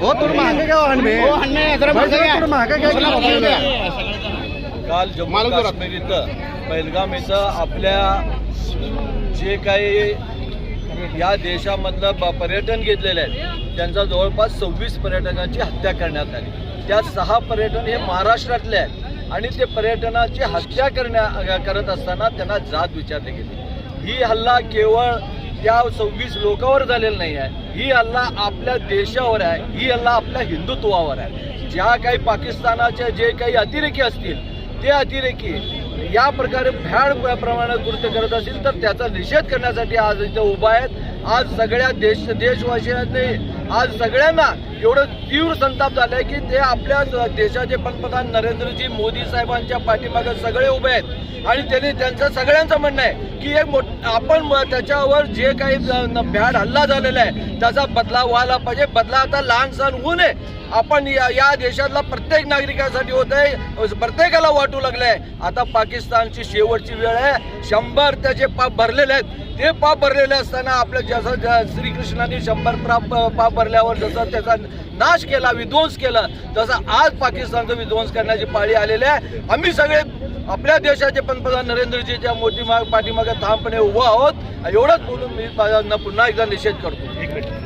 हो तुम्ही मागे घ्या वाहन मागे घ्या काल जम्मू काश्मीर इथं पहिलगाम इथं आपल्या जे काही या देशामधलं ब- पर्यटन घेतलेले आहेत त्यांचा जवळपास सव्वीस पर्यटकांची हत्या करण्यात आली. त्यात सहा पर्यटन हे महाराष्ट्रातले आहेत आणि ते पर्यटनाची हत्या करण्या करत असताना त्यांना जात विचारली गेली ही हल्ला केवळ त्या सव्वीस लोकांवर झालेलं नाही आहे. ही हल्ला आपल्या देशावर आहे. ही हल्ला आपल्या हिंदुत्वावर आहे. ज्या काही पाकिस्तानाच्या जे काही अतिरेकी असतील ते अतिरेकी या प्रकारे भ्याड प्रमाणात कृत्य करत असतील तर त्याचा निषेध करण्यासाठी आज इथे उभा आहेत. आज सगळ्या देश देशवासियांनी आज सगळ्यांना एवढं तीव्र संताप झालाय की ते आपल्या द- देशाचे पंतप्रधान नरेंद्रजी मोदी साहेबांच्या पाठीमागे सगळे उभे आहेत. आणि त्यांनी त्यांचं सगळ्यांचं म्हणणं आहे की एक मोठ आपण त्याच्यावर जे काही भ्याड हल्ला झालेला आहे त्याचा बदला व्हायला पाहिजे. बदला आता लहान सण होऊ नये. आपण या या देशातला प्रत्येक नागरिकासाठी होत आहे. प्रत्येकाला वाटू लागलंय. आता पाकिस्तानची शेवटची वेळ आहे. शंभर त्याचे पाप भरलेले आहेत. ते पाप भरलेले असताना आपलं जसं ज- श्रीकृष्णाने शंभर पाप पाप भरल्यावर जसं त्याचा नाश केला विध्वंस केला तसं आज पाकिस्तानचा विध्वंस करण्याची पाळी आलेली आहे. आम्ही सगळे आपल्या देशाचे पंतप्रधान नरेंद्रजीच्या मोठी माग पाठीमागे ठामपणे उभं आहोत. एवढंच बोलून मी माझा पुन्हा एकदा निषेध करतो.